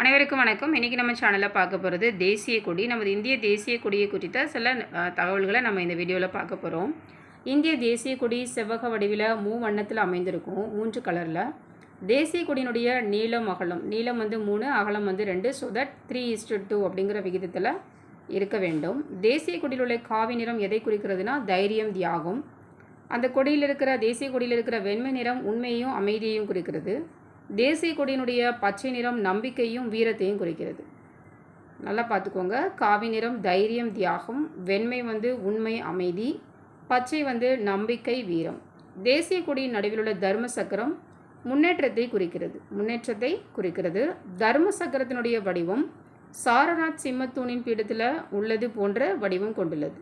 அனைவருக்கும் வணக்கம். இன்றைக்கி நம்ம சேனலில் பார்க்க போகிறது தேசிய கொடி. நமது இந்திய தேசிய கொடியை குறித்த சில தகவல்களை நம்ம இந்த வீடியோவில் பார்க்க போகிறோம் இந்திய தேசிய கொடி செவ்வக வடிவில் மூ வண்ணத்தில் அமைந்திருக்கும். மூன்று கலரில் தேசிய கொடியினுடைய நீளம் அகலம். நீளம் வந்து மூணு அகலம் வந்து ரெண்டு. So that three is to two அப்படிங்கிற விகிதத்தில் இருக்க வேண்டும். தேசிய கொடியில் உள்ள காவி நிறம் எதை குறிக்கிறதுனா தைரியம் தியாகம். அந்த கொடியில் இருக்கிற தேசிய கொடியில் இருக்கிற வெண்மை நிறம் உண்மையையும் அமைதியையும் குறிக்கிறது. தேசிய கொடியினுடைய பச்சை நிறம் நம்பிக்கையும் வீரத்தையும் குறிக்கிறது. நல்லா பார்த்துக்கோங்க. காவி நிறம் தைரியம் தியாகம். வெண்மை வந்து உண்மை அமைதி. பச்சை வந்து நம்பிக்கை வீரம். தேசிய கொடியின் நடுவில் உள்ள தர்ம சக்கரம் முன்னேற்றத்தை குறிக்கிறது. முன்னேற்றத்தை குறிக்கிறது. தர்ம சக்கரத்தினுடைய வடிவம் சாரநாத் சிம்மத்தூணின் பீடத்தில் உள்ளது போன்ற வடிவம் கொண்டுள்ளது.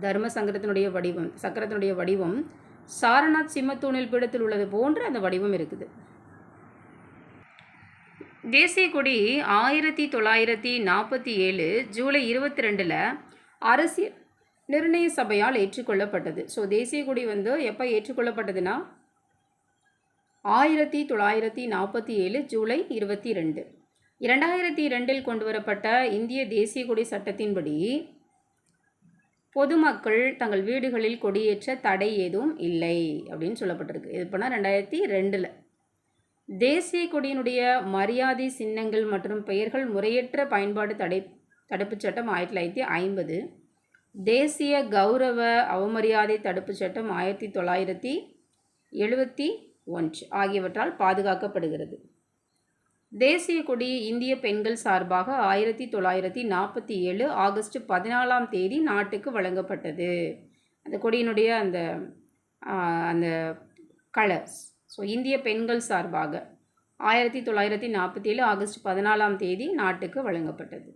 தர்ம சங்கரத்தினுடைய வடிவம் சக்கரத்தினுடைய வடிவம் சாரநாத் சிம்மத்தூணில் பீடத்தில் உள்ளது போன்ற அந்த வடிவம் இருக்குது. தேசிய கொடி ஆயிரத்தி தொள்ளாயிரத்தி நாற்பத்தி ஏழு ஜூலை இருபத்தி ரெண்டில் அரசியல் நிர்ணய சபையால் ஏற்றுக்கொள்ளப்பட்டது. ஸோ தேசிய கொடி வந்து எப்போ ஏற்றுக்கொள்ளப்பட்டதுன்னா? ஆயிரத்தி தொள்ளாயிரத்தி நாற்பத்தி ஏழு ஜூலை இருபத்தி ரெண்டு இரண்டாயிரத்தி ரெண்டில் கொண்டு வரப்பட்ட இந்திய தேசிய கொடி சட்டத்தின்படி பொதுமக்கள் தங்கள் வீடுகளில் கொடியேற்ற தடை ஏதும் இல்லை அப்படின்னு சொல்லப்பட்டிருக்கு. இது பண்ணால் ரெண்டாயிரத்தி ரெண்டில். தேசிய கொடியினுடைய மரியாதை சின்னங்கள் மற்றும் பெயர்கள் முறையற்ற பயன்பாடு தடை தடுப்புச் சட்டம் ஆயிரத்தி தொள்ளாயிரத்தி ஐம்பது. தேசிய கௌரவ அவமரியாதை தடுப்புச் சட்டம் ஆயிரத்தி தொள்ளாயிரத்தி எழுபத்தி ஒன்று ஆகியவற்றால் பாதுகாக்கப்படுகிறது. தேசிய கொடி இந்திய பெண்கள் சார்பாக ஆயிரத்தி தொள்ளாயிரத்தி நாற்பத்தி ஏழு ஆகஸ்ட் பதினாலாம் தேதி நாட்டுக்கு வழங்கப்பட்டது. அந்த கொடியினுடைய அந்த அந்த கலர்ஸ் ஸோ இந்திய பெண்கள் சார்பாக ஆயிரத்தி தொள்ளாயிரத்தி நாற்பத்தி ஏழு ஆகஸ்ட் பதினாலாம் தேதி நாட்டுக்கு வழங்கப்பட்டது.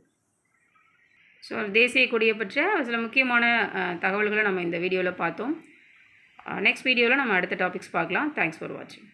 ஸோ தேசிய கொடியை பற்றிய சில முக்கியமான தகவல்களை நம்ம இந்த வீடியோவில் பார்த்தோம். நெக்ஸ்ட் வீடியோவில் நம்ம அடுத்த டாபிக்ஸ் பார்க்கலாம். தேங்க்ஸ் ஃபார் வாட்சிங்